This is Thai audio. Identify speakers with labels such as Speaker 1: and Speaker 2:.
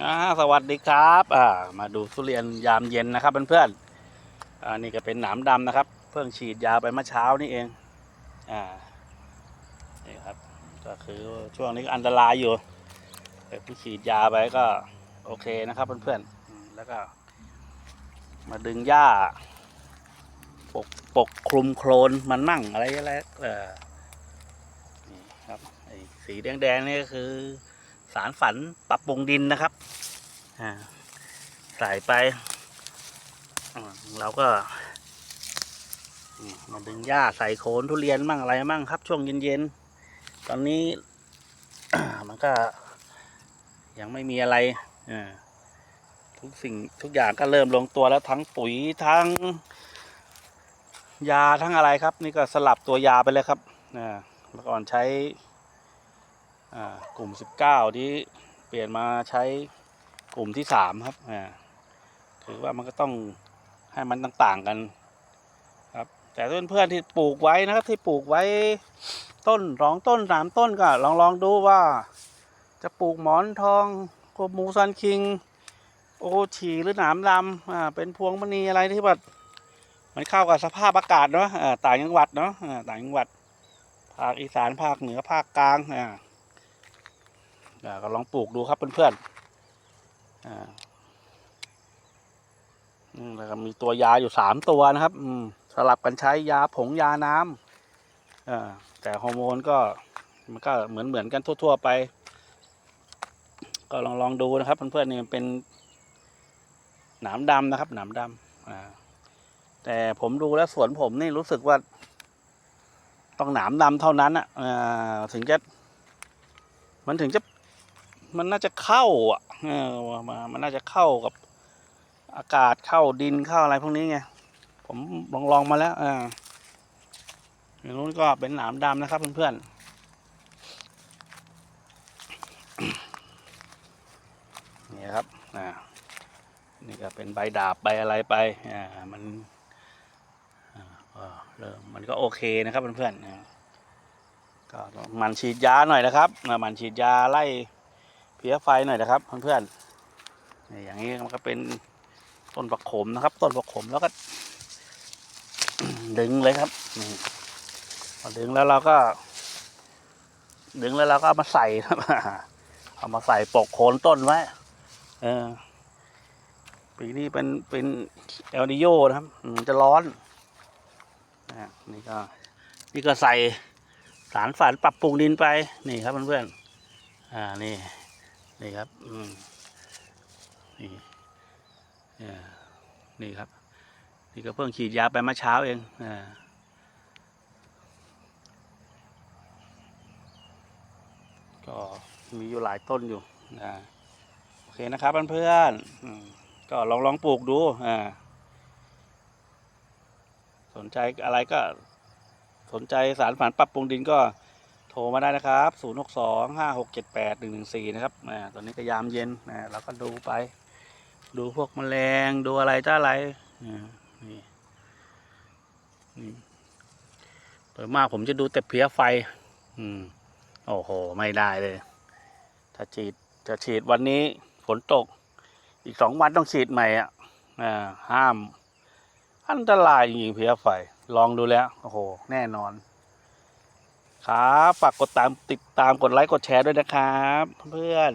Speaker 1: อ่าสวัสดีครับอ่ามาดูทุเรียนยามเย็นนะครับเพื่อนๆอ่านี่ก็เป็นหนามดำนะครับ เพิ่งฉีดยาไปเมื่อเช้านี่เองอ่านี่ครับก็คือช่วงนี้อันตรายอยู่แต่เพิ่งฉีดยาไปก็โอเคนะครับเพื่อนๆแล้วก็ มาดึงหญ้าปกปกคลุมโคลนมันมั่งอะไรอะไรเออนี่ครับไอ้สีแดงๆนี่ก็คือ สารฝันปรับปรุงดินนะครับใส่ไป เราก็มาดึงหญ้าใส่โคนทุเรียนมั่งอะไรมั่งครับ ช่วงเย็นๆ ตอนนี้ มันก็ ยังไม่มีอะไรทุกสิ่งทุกอย่างก็เริ่มลงตัวแล้วทั้งปุ๋ยทั้ง ยาทั้งอะไรครับ นี่ก็สลับตัวยาไปเลยครับอ่าเมื่อก่อนใช้ กลุ่ม 19 ที่เปลี่ยนมาใช้กลุ่มที่ 3 ครับถือว่ามันก็ต้องให้มันต่างๆกันครับ แต่เพื่อนๆที่ปลูกไว้นะครับที่ปลูกไว้ต้นสองต้นสามต้นก็ลองลองดูว่า จะปลูกหมอนทองโกมูซันคิง โอฉีหรือหนามดำอ่าเป็นพวงมณีอะไรที่แบบมันเข้ากับสภาพอากาศเนาะต่างจังหวัดเนาะต่างจังหวัดภาคอีสานภาคเหนือภาคกลางอ่า ก็ลองปลูกดูครับเพื่อนๆอ่าแล้วก็มีตัวยาอยู่สามตัวนะครับอืมสลับกันใช้ยาผงยาน้ำอ่าแต่ฮอร์โมนก็มันก็เหมือนเหมือนกันทั่ว ๆ ไป ก็ลองลองดูนะครับ เพื่อนๆนี่มันเป็นหนามดำนะครับ หนามดำอ่าแต่ผมดูแล้วสวนผมนี่รู้สึกว่า ต้องหนามดำเท่านั้นอะถึงจะมันถึงจะ มันน่าจะเข้าอะเออมามันน่าจะเข้ากับอากาศเข้าดินเข้าอะไรพวกนี้ไง ผมลองลองมาแล้วอ่าอย่างนู้นก็เป็นหนามดำนะครับเพื่อนๆนี่ครับอ่านี่ก็เป็นใบดาบใบอะไรไปอ่ามันเริ่มมันก็โอเคนะครับเพื่อนๆก็หมันฉีดยาหน่อยนะครับหมันฉีดยาไล่ เพี้ยไฟหน่อยนะครับเพื่อนๆนี่อย่างนี้มันก็เป็นต้นประขมนะครับ ต้นประขมแล้วก็ ดึงเลยครับพอดึงแล้วเราก็ ดึงแล้วเราก็เอามาใส่ครับเอามาใส่ปกโคนต้นไว้เออปีนี้เป็นเป็นเอลนิโยนะครับจะร้อนนะนี่ก็นี่ก็ใส่สารฝันปรับปรุงดินไปนี่ครับเพื่อนๆอ่านี่ นี่ครับอืนี่นี่ครับ นี่ก็เพิ่งฉีดยาไปเมื่อเช้าเองอ่าก็มีอยู่หลายต้นอยู่อ่าโอเคนะครับเพื่อนๆก็ลองลองปลูกดูอ่าสนใจอะไรก็ สนใจสารฝันปรับปรุงดินก็ โทรมาได้นะครับ 0 6 2 5 6 7 8 1 1 4 นะครับอ่าตอนนี้ก็ยามเย็นนะเราก็ดูไป ดูพวกแมลงดูอะไรจ้าอะไรนี่นี่โดยมากผมจะดูแต่เพลี้ยไฟ อืม โอ้โห ไม่ได้เลย ถ้าฉีดจะฉีดวันนี้ฝนตก อีกสองวันต้องฉีดใหม่อะห้าม อันตรายจริงๆเพลี้ยไฟ ลองดูแล้ว โอ้โห แน่นอน ครับ ฝากกดตามติดตามกดไลค์กดแชร์ด้วยนะครับ เพื่อน